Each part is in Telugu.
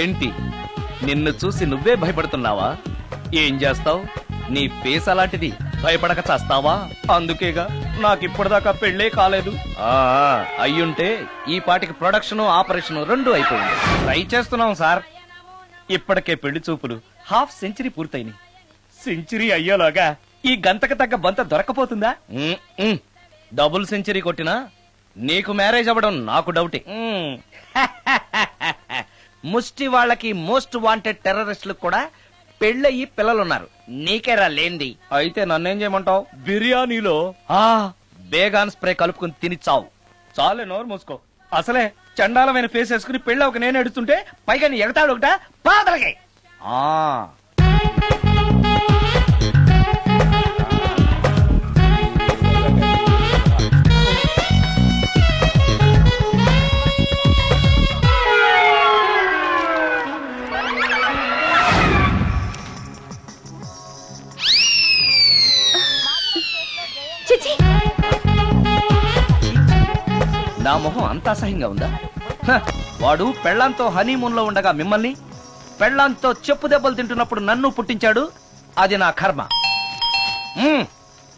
ఏంటి? నిన్ను చూసి నువ్వే భయపడుతున్నావా? ఏం చేస్తావ్? నీ ఫేస్ అలాంటిది భయపడక చేస్తావా? అందుకేగా నాకిప్పటిదాకా పెళ్ళే కాలేదు. అయ్యుంటే ఈ పాటికి ప్రొడక్షన్ ఆపరేషన్ రెండు అయిపోయింది. ట్రై చేస్తున్నాం సార్. ఇప్పటికే పెళ్ళి చూపులు హాఫ్ సెంచరీ పూర్తయినాయి. సెంచరీ అయ్యేలాగా ఈ గంతకు తగ్గ బంత దొరకపోతుందా. డబుల్ సెంచరీ కొట్టినా నీకు మ్యారేజ్ అవ్వడం నాకు డౌటే. ముష్టి వాళ్ళకి మోస్ట్ వాంటెడ్ టెర్రరిస్టులు కూడా పెళ్ళయి పిల్లలున్నారు. నీకేరా లేంది అయితే నన్నేం చేయమంటావు? బిర్యానీలో ఆ బేగాన్ స్ప్రే కలుపుకుని తిని చావు. చాలే నోరు మూసుకో. అసలే చండాలమైన ఫేస్ వేసుకుని పెళ్ళ ఒక నేను ఎడుతుంటే పైగా నీ ఎగతాడు ఒకట? పాదలకే ఆ. నా మొహం అంత అసహ్యంగా ఉందా? హ, వాడు పెళ్ళంతో హనీమూన్లో ఉండగా మిమ్మల్ని పెళ్ళంతో చెప్పు దెబ్బలు తింటున్నప్పుడు నన్ను పుట్టించాడు అది నా కర్మ.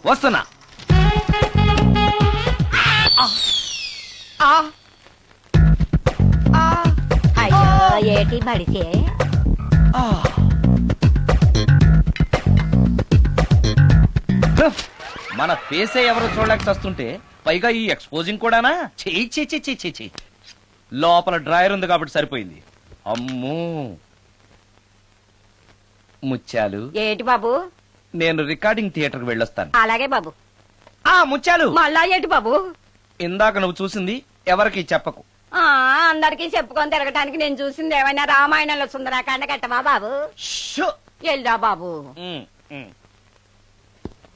వస్తున్నా. అయ్యో ఏటి బడిసే ఆ. మన ఫేసే ఎవరు చూడలేక చస్తుంటే పైగా ఈ ఎక్స్పోజింగ్ కూడానా? చెయ్యి చెయ్యి చెయ్యి చెయ్యి చెయ్యి లోపల డ్రాయర్ ఉంది కాబట్టి సరిపోయింది. అమ్మో. ముత్యాలు. ఏటి బాబు? నేను రికార్డింగ్ థియేటర్కి వెళ్ళొస్తాను. అలాగే బాబు. ఆ ముత్యాలు! మళ్ళా ఏటి బాబు? ఇందాక నువ్వు చూసింది ఎవరికి చెప్పకు. ఆ అందరికి చెప్పుకొని తిరగటానికి నేను చూసింది ఏమైనా రామాయణంలో సుందరాకాండ కట్టవా బాబు? షో. ఎల్దా బాబు.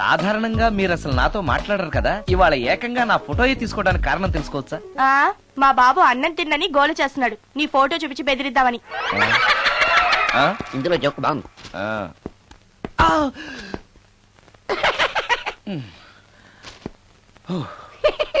సాధారణంగా మీరు అసలు నాతో మాట్లాడరు కదా? ఇవాళ ఏకంగా నా ఫోటోయే తీసుకోవడానికి కారణం తెలుసుకోవచ్చా? ఆ, మా బాబు అన్నం తిన్నని గోలు చేస్తున్నాడు. నీ ఫోటో చూపించి బెదిరిద్దామని. ఆ? ఇందులో జోక్ బాగుంది. ఆ. ఆ!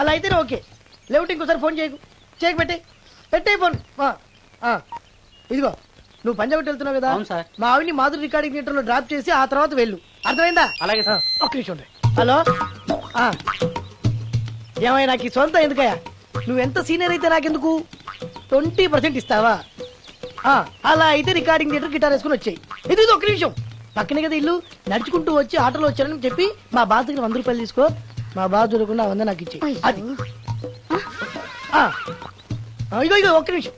అలా అయితేనే ఓకే. లేవుటి ఇంకోసారి ఫోన్ చేయకు. చేయకు పెట్టే. పెట్టే ఫోన్. ఇదిగో నువ్వు పంజాబ్ వెళ్తున్నావు కదా? అవును సార్. మా ఆవిని మాధురి రికార్డింగ్ థియేటర్లో డ్రాప్ చేసి ఆ తర్వాత వెళ్ళు. అర్థమైందా? అలాగే సార్. ఒక్క నిమిషం. హలో? ఆ. ఏమయ్య నాకు ఈ సొంత ఎందుకయ్యా? నువ్వెంత సీనియర్ అయితే నాకెందుకు? ట్వంటీ పర్సెంట్ ఇస్తావా? ఆ, అలా అయితే రికార్డింగ్ థియేటర్ గిటార్ వేసుకుని వచ్చాయి. ఇది ఒక్క నిమిషం. పక్కనే కదా ఇల్లు. నడుచుకుంటూ వచ్చి ఆటోలో వచ్చారని చెప్పి మా దగ్గర వంద రూపాయలు తీసుకో. మా బాస్ దొరకకుండా వంద నాకు ఇచ్చే అది. ఆ. ఆ, ఇగో ఇగో ఒక్క నిమిషం.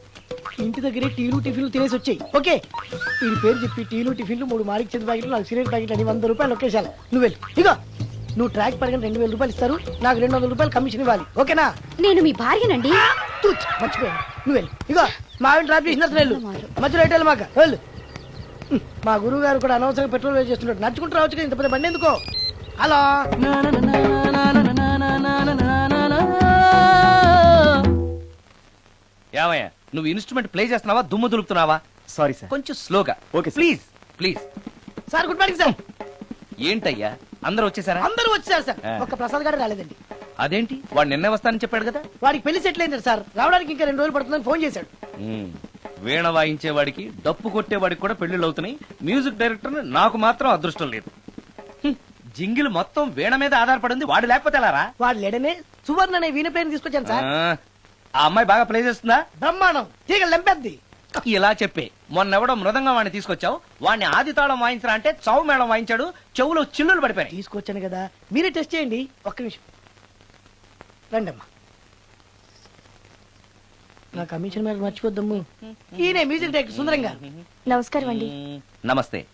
ఇంటి దగ్గరే టీలు టిఫిన్లు తినేసి వచ్చాయి. ఓకే? వీడి పేరు చెప్పి టీలు టిఫిన్లు మూడు మాడికి చెంది ప్యాకెట్లు నాకు సిగరెట్ ప్యాకెట్లు అని వంద రూపాయలు ఒకేసారి. నువ్వు వెళ్ళు. ఇగో నువ్వు ట్రాక్ పడగానే రెండు వేల రూపాయలు ఇస్తారు. నాకు రెండు వందల రూపాయలు కమిషన్ ఇవ్వాలి. ఓకేనా? నేను మీ భార్యనండి. తూచ్, మర్చిపోయాను. నువ్వు వెళ్ళు. ఇగో మా ఆవిడ ట్రాప్ చేసిన తర్వాత వెళ్ళు. మధ్యలో ఎటు మాక? వెళ్ళు. హ్మ్, మా గురువు గారు కూడా అనవసరంగా పెట్రోల్ వేస్ట్ చేస్తున్నాడు నడుచుకుంటూ రావచ్చు కదా ఇంత పెద్ద బండి ఎందుకో? హలో ఏమయ్యా నువ్వు ఇన్స్ట్రుమెంట్ ప్లే చేస్తున్నావా దుమ్ము దులుపుతున్నావా? సారీ సార్ కొంచెం స్లోగా okay. Please please sir good morning sir ఏంటయ్యా అందరూ వచ్చేసారా? అందరూ వచ్చారు సార్. ఒక్క ప్రసాద్ గారు రాలేదండి. అదేంటి? వాడు నిన్నే వస్తానని చెప్పాడు కదా? వాడికి పెళ్ళి సెటిల్ అయింది సార్ రావడానికి ఇంకా రెండు రోజులు పడుతుందని ఫోన్ చేశాడు. వీణ వాయించేవాడికి డప్పు కొట్టేవాడికి కూడా పెళ్ళిళ్ళు అవుతున్నాయి. మ్యూజిక్ డైరెక్టర్ నాకు మాత్రం అదృష్టం లేదు. జింగిల్ మొత్తం వీణ మీద ఆధారపడింది. వాడు లేకపోతే ఎలారా? వాడు లేడనే సువర్ణ అనే వీణ ప్లేయర్ తీసుకొచ్చాను సార్. ఆ, అమ్మాయి బాగా ప్లే చేస్తుందా? బ్రహ్మాండం. తీగ లెంపెద్ది. ఇలా చెప్పే మొన్నెవడో మృదంగం వాడిని తీసుకొచ్చావు. వాడిని ఆది తాళం వాయించరా అంటే చౌ మేళం వాయించాడు. చెవులో చిల్లులు పడిపోయాయి తీసుకొచ్చాను కదా. మీరే టెస్ట్ చేయండి. ఒక్క నిమిషం. రండి అమ్మా నా కమిషన్ మీద మర్చిపోద్దమ్ము. ఈయనే మ్యూజిక్ డైరెక్టర్ సుందరం గారు నమస్కారం అండి. నమస్తే.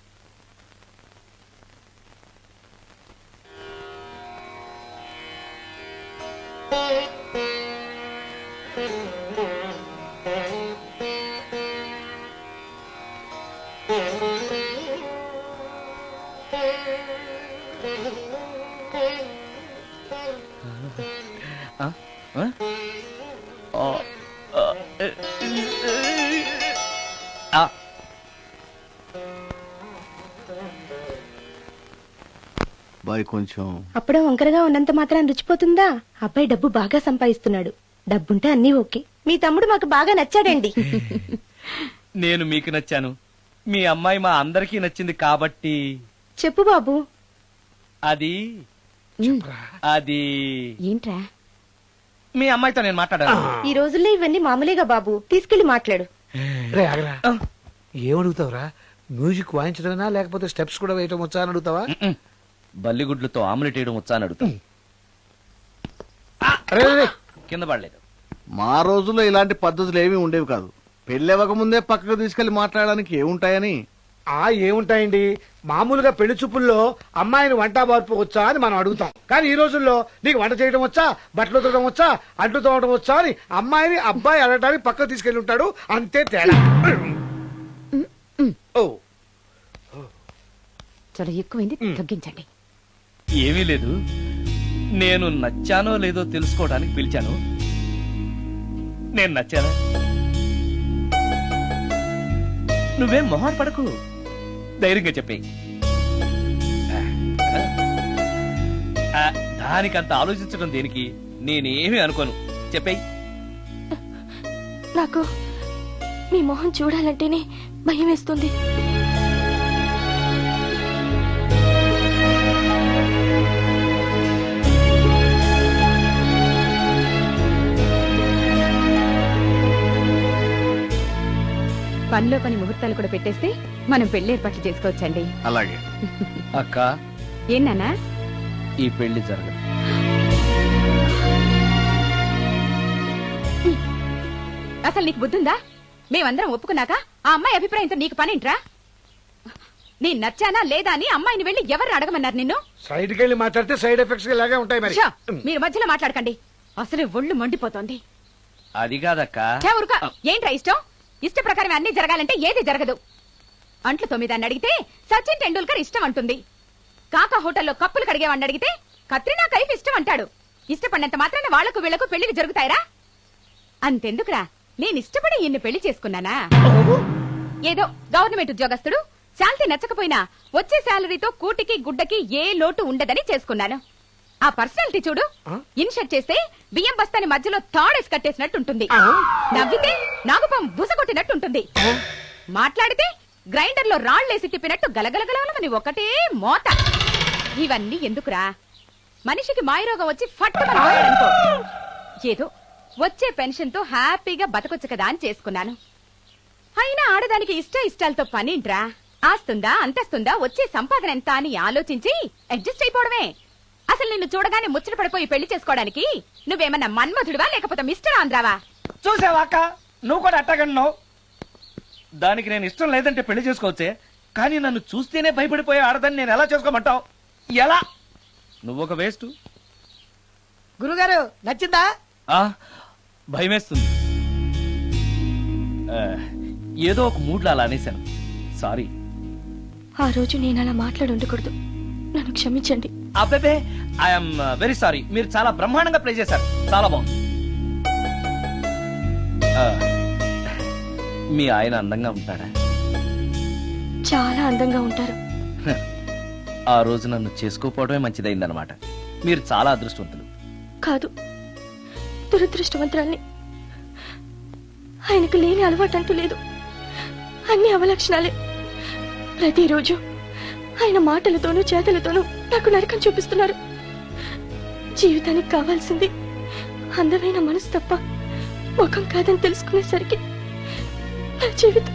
బాయ్ కొంచెం. అప్పుడే వంకరగా ఉన్నంత మాత్రం రుచిపోతుందా? అబ్బాయి డబ్బు బాగా సంపాదిస్తున్నాడు. డబ్బుంటే అన్నీ ఓకే. మీ తమ్ముడు మాకు బాగా నచ్చాడండి. నేను మీకు నచ్చాను. మీ అమ్మాయి మా అందరికీ నచ్చింది కాబట్టి. చెప్పు బాబు. అది. అది. ఏంట్రా? మీ అమ్మాయితో నేను మాట్లాడాను ఈ రోజుల్లో ఇవన్నీ మామూలుగా బాబు. తీసుకెళ్ళి మాట్లాడు. రే ఆగరా. ఏమడుగుతావురా? మ్యూజిక్ వాయించడమేనా? లేకపోతే స్టెప్స్ కూడా వేయటం వచ్చా అని అడుగుతావా. బల్లిగుడ్లతో ఆమ్లెట్ వేయడం వచ్చా అని అడుగుతా. రే, రే, రే. కింద పడలేదు. మా రోజుల్లో ఇలాంటి పద్ధతులు ఏమీ ఉండేవి కాదు. పెళ్ళి ముందే పక్కకు తీసుకెళ్ళి మాట్లాడడానికి ఏముంటాయని? ఆ ఏముంటాయండి? మామూలుగా పెళ్ళి చూపుల్లో అమ్మాయిని వంట మార్పు వచ్చా అని మనం అడుగుతాం. కానీ ఈ రోజుల్లో నీకు వంట చేయడం వచ్చా? బట్టలు ఉతకడం వచ్చా? అంట్లు తోవడం వచ్చా అని అమ్మాయిని అబ్బాయి అడగడానికి పక్కకు తీసుకెళ్ళి ఉంటాడు. అంతే తేడా. ఓ. చాలా ఎక్కువైంది. తగ్గించండి. ఏమీ లేదు. నేను నచ్చానో లేదో తెలుసుకోవడానికి పిలిచాను. నేను నచ్చానా? నువ్వేం మొహం పడకు. ధైర్యంగా చెప్పేయి దానికంత ఆలోచించడం దేనికి నేనేమీ అనుకోను. చెప్పేయి. నాకు మీ మొహం చూడాలంటేనే భయం వేస్తుంది. పనిలో పని ముహూర్తాలు కూడా పెట్టేస్తే మనం పెళ్ళి ఏర్పాట్లు చేసుకోవచ్చండి. అలాగే. అక్క. ఏనానా ఈ పెళ్ళి జరగదు. అసలు నీకు బుద్ధుందా? మేమందరం ఒప్పుకున్నాక ఆ అమ్మాయి అభిప్రాయంతో నీకు పనింట్రా? నేను నచ్చానా లేదా అని అమ్మాయిని వెళ్ళి ఎవరు అడగమన్నారు నిన్ను? సైడ్కి వెళ్ళి మాట్లాడితే సైడ్ ఎఫెక్ట్స్ ఇలాగే ఉంటాయి మరి. ఛ! మీరు మధ్యలో మాట్లాడకండి. అసలు ఒళ్ళు మండిపోతోంది. అది కాదక్క. ఛ, ఊరుకో. ఏంట్రా ఇష్టం? ఇష్ట ప్రకారం అన్ని జరగాలంటే ఏది జరగదు. అంట్లు తొమ్మిదాన్ని అడిగితే సచిన్ టెండూల్కర్ ఇష్టం అంటుంది. కాకా హోటల్లో కప్పులు కడిగేవాడిని అడిగితే కత్రినా కైఫ్ ఇష్టం అంటాడు. ఇష్టపడినంత మాత్రాన వాళ్ళకు వీళ్ళకు పెళ్ళికి జరుగుతాయరా? అంతెందుకురా? నేను ఇష్టపడి ఈయన్ని పెళ్ళి చేసుకున్నానా? ఏదో గవర్నమెంట్ ఉద్యోగస్తుడు శాలరీ నచ్చకపోయినా వచ్చే శాలరీతో కూటికి గుడ్డకి ఏ లోటు ఉండదని చేసుకున్నాను. ఆ పర్సనాలిటీ చూడు. ఇన్షర్ట్ చేస్తే బియ్యం బస్తాని మధ్యలో తాడేసి కట్టేసినట్టుంటుంది. నవ్వితే నాగుపం బుసగొట్టినట్టుంటుంది. మాట్లాడితే గ్రైండర్లో రాళ్ళేసి తిప్పినట్టు గలగలగలమని ఒకటే మోత. ఇవన్నీ ఎందుకురా? మనిషికి మాయరోగం వచ్చి పోయాడనుకో. ఏదో వచ్చే పెన్షన్తో హ్యాపీగా బతకొచ్చు కదా అని చేసుకున్నాను. అయినా ఆడదానికి ఇష్ట ఇష్టాలతో పనింట్రా ఆస్తుందా అంతస్తుందా వచ్చే సంపాదన ఎంత అని ఆలోచించి అడ్జస్ట్ అయిపోవడమే. అసలు నిన్ను చూడగానే ముచ్చట పడిపోయి పెళ్ళి చేసుకోవడానికి నువ్వేమన్నా మన్మధుడివా లేకపోతే మిస్టర్ ఆంధ్రావా? చూసావా అక్క? నువ్వు కూడా అట్టగన్నావు దానికి నేను ఇష్టం లేదంటే పెళ్ళి చేసుకోవచ్చే కానీ నన్ను చూస్తేనే భయపడిపోయే ఆడదని నేను ఎలా చేసుకోమంటావు? ఎలా? నువ్వు ఒక వేస్ట్. గురుగారు నచ్చిందా? ఆ భయమేస్తుంది. ఆ, ఏదో ఒక మూడ్లో అలా అనేశాను. సారీ. ఆ రోజు నేను అలా మాట్లాడి ఉండకూడదు నన్ను క్షమించండి. అబ్బే ఐఎమ్ వెరీ సారీ మీరు చాలా బ్రహ్మాండంగా ప్లే చేశారు. చాలా బాగుంది. మీ ఆయన అందంగా ఉంటాడా? చాలా అందంగా ఉంటారు. ఆ రోజు నన్ను చేసుకోపోవడమే మంచిదైందనమాట మీరు చాలా అదృష్టవంతులు. కాదు దురదృష్టవంతురాల్ని ఆయనకు లేని అలవాటు అంటూ లేదు. అన్ని అవలక్షణాలే. ప్రతిరోజు ఆయన మాటలతోనూ చేతలతోనూ నాకు నరకం చూపిస్తున్నారు. జీవితానికి కావాల్సింది అందమైన మనసు తప్ప ముఖం కాదని తెలుసుకునేసరికి నా జీవితం